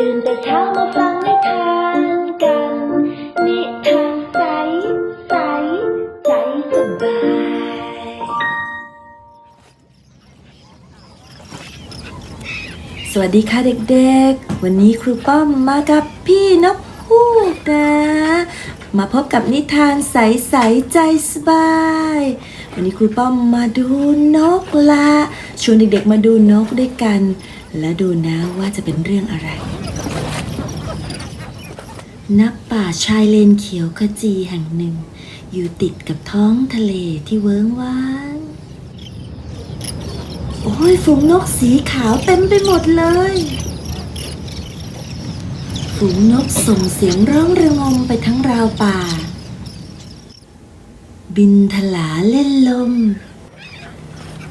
ตื่นแต่เช้ามาฟังนิทานกัน นิทานใสใสใจสบาย สวัสดีค่ะเด็กๆ วันนี้ครูป้อมมากับพี่นกฮูกนะ มาพบกับนิทานใสๆใจสบาย วันนี้ครูป้อมมาดูนกละชวนเด็กๆมาดูนกด้วยกัน และดูนะว่าจะเป็นเรื่องอะไร นับป่าชายเลนเขียวขจีแห่งหนึ่ง อยู่ติดกับท้องทะเลที่เวิ้งว้าง โอ้ยฝูงนกสีขาวเต็มไปหมดเลย ฝูงนกส่งเสียงร้องระงมไปทั้งราวป่า บินถลาเล่นลม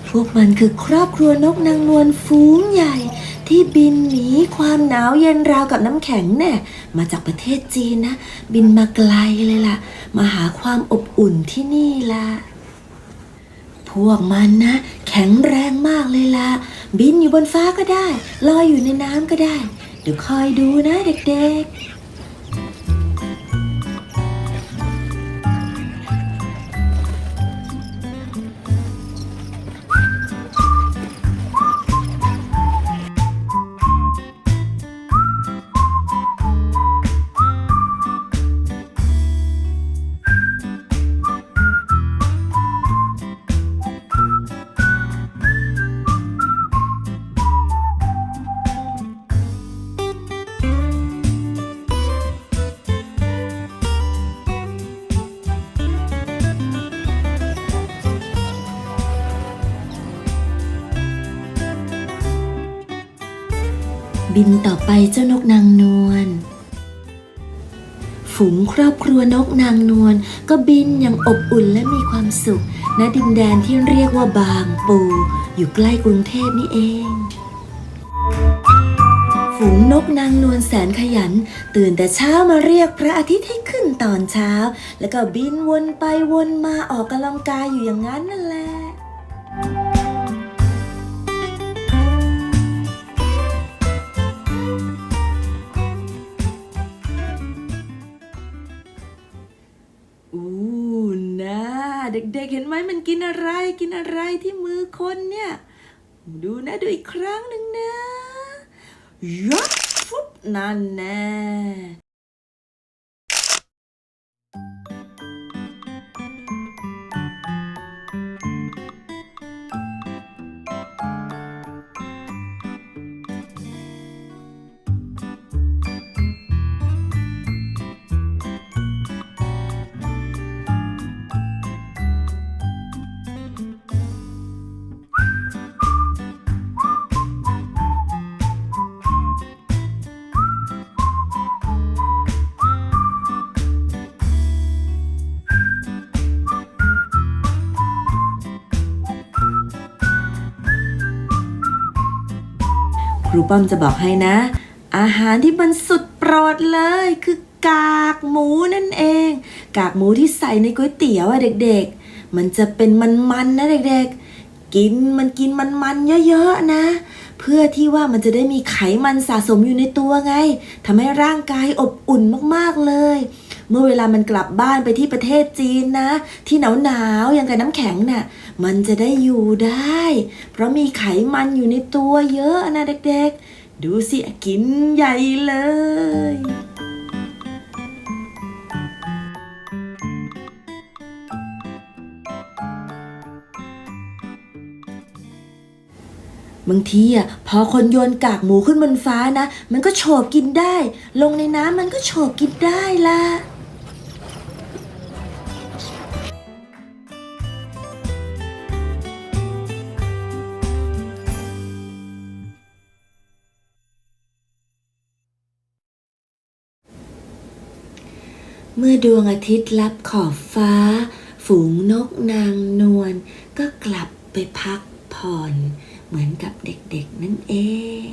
พวกมันคือครอบครัวนกนางนวลฝูงใหญ่ ที่บินหนีความหนาวเย็นราวกับน้ำแข็งแน่มาจากประเทศจีนนะ บินมาไกลเลยล่ะ มาหาความอบอุ่นที่นี่ล่ะ พวกมันนะ แข็งแรงมากเลยล่ะ บินอยู่บนฟ้าก็ได้ ลอยอยู่ในน้ำก็ได้ เดี๋ยวคอยดูนะเด็กๆ บินต่อไปเจ้านกนางนวล ฝูงครอบครัวนกนางนวลก็บินอย่างอบอุ่นและมีความสุข ณดินแดนที่เรียกว่าบางปู อยู่ใกล้กรุงเทพนี่เอง ฝูงนกนางนวลแสนขยัน ตื่นแต่เช้ามาเรียกพระอาทิตย์ให้ขึ้นตอนเช้า แล้วก็บินวนไปวนมาออกกำลังกายอยู่อย่างนั้นนั่นแหละ กินอะไรกินอะไรที่มือคนเนี่ย ดูนะ ดูอีกครั้งหนึ่งนะยับฟุบนั่นแน่ รูป้อมจะบอกให้นะ อาหารที่มันสุดโปรดเลยคือกากหมูนั่นเอง กากหมูที่ใส่ในก๋วยเตี๋ยวอะเด็กๆ มันจะเป็นมันๆนะเด็กๆ กินมันกินมันๆเยอะๆนะ เพื่อที่ว่ามันจะได้มีไขมันสะสมอยู่ในตัวไงทำให้ร่างกายอบอุ่นมากๆเลย เมื่อเวลามันกลับบ้านไปที่ประเทศจีนนะ ที่หนาวๆอย่างกับน้ำแข็งน่ะ มันจะได้อยู่ได้ เพราะมีไขมันอยู่ในตัวเยอะนะเด็กๆ ดูสิกินใหญ่เลยบางทีอะพอคนโยนกากหมูขึ้นบนฟ้านะ มันก็โฉบกินได้ ลงในน้ำมันก็โฉบกินได้ล่ะ เมื่อดวงอาทิตย์ลับขอบฟ้า ฝูงนกนางนวลก็กลับไปพักผ่อน เหมือนกับเด็กๆนั่นเอง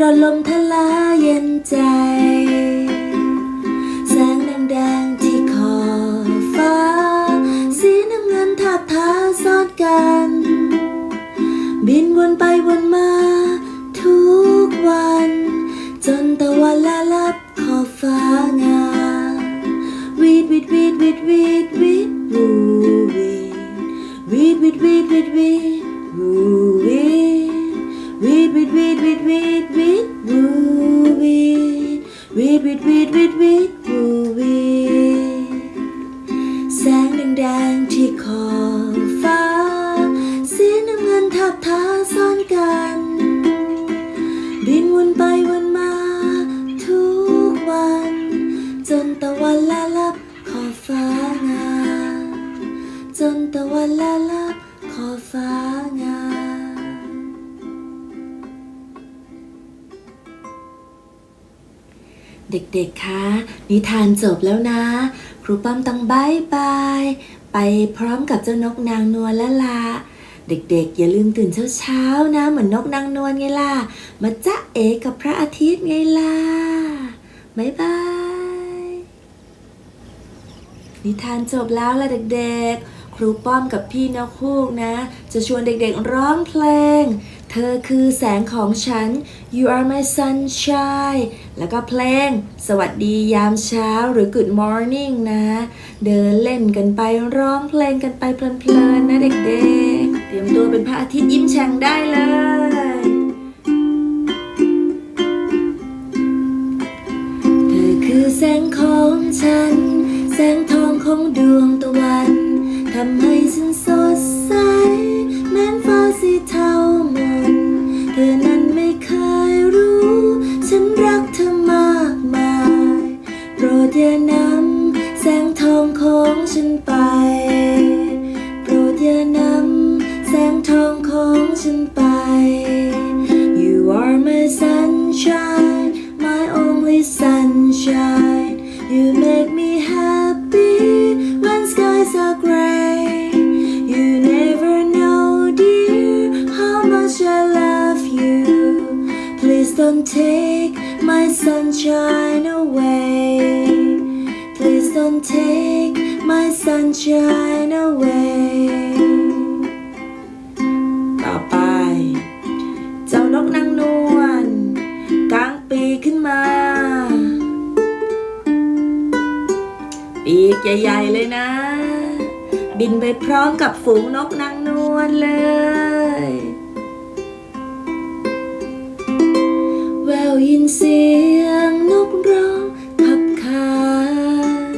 ระลมทะลาเย็นใจ แสงแดงๆที่ขอบฟ้า สีน้ำเงินทับทาซ้อนกัน บินวนไปวนมา ทุกวัน จนตะวันละลับขอบฟ้างามวีดวีดวีดวีดวีดวีดวูวีดวีดวีดวีดวีดวีดวูวีด น้ำเงินทับทาซ้อนกัน บินวนไปวนมา ทุกวัน จนตะวันละลับขอบฟ้างามจนตะวันละลับขอบฟ้างามเด็กๆ คะ นิทานจบแล้วนะ ครูป้อมต้องบายบาย ไปพร้อมกับเจ้านกนางนวลและละ เด็กๆ อย่าลืมตื่นเช้าๆนะ เหมือนนกนางนวลไงล่ะ มาจ๊ะเอกับพระอาทิตย์ไงล่ะบายบาย นิทานจบแล้วล่ะเด็กๆ ครูป้อมกับพี่นกฮูกนะ จะชวนเด็กๆร้องเพลง เธอคือแสงของฉัน You are my sunshine แล้วก็เพลง สวัสดียามเช้าหรือ Good morning นะ เดินเล่นกันไปร้องเพลงกันไปเพลินๆนะเด็กๆ รียมตัวเป็นพระอาทิตย์ยิ้มแฉ่งได้เลย เธอคือแสงของฉัน แสงทองของดวงตะวันทำให้ฉันสดใสแม้นฟ้าสีเทามนเธอนั้นไม่เคยรู้ ฉันรักเธอมากมาย โปรดอย่านำแสงทองของฉันไปโป don't take my sunshine away Please don't take my sunshine away ต่อไป เจ้านกนางนวลกลางปีขึ้นมา ปีกใหญ่ๆเลยนะ บินไปพร้อมกับฝูงนกนางนวลเลย ยินเสียงนกร้องขับขาน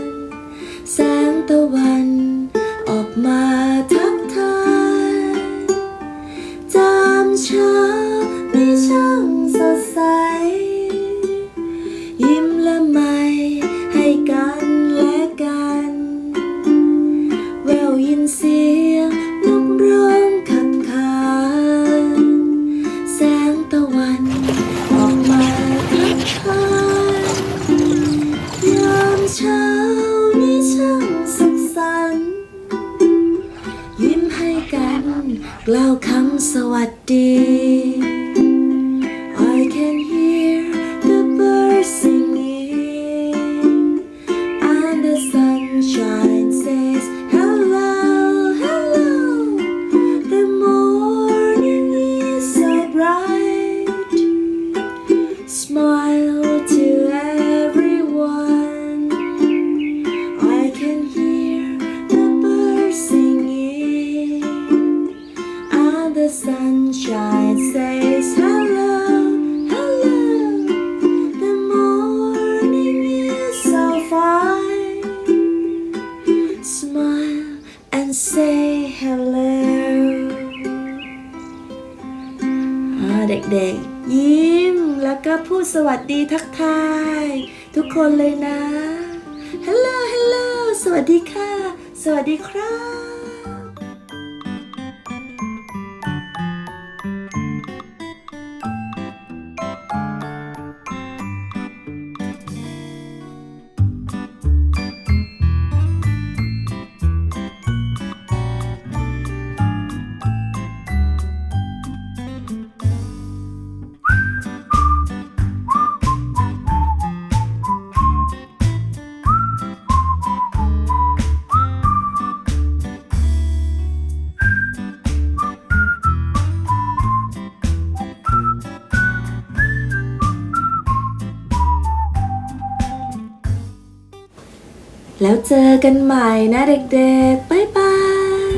แสงตะวันออกมาทักทายจามเช้าไมีช่างสดใส ยิ้มละไมให้กันและกัน แววยินเสียง เด็กๆ ยิ้มแล้วก็พูดสวัสดีทักทาย ทุกคนเลยนะ ฮัลโหลฮัลโหลสวัสดีค่ะ สวัสดีครับ แล้วเจอกันใหม่นะเด็กๆ บ๊ายบาย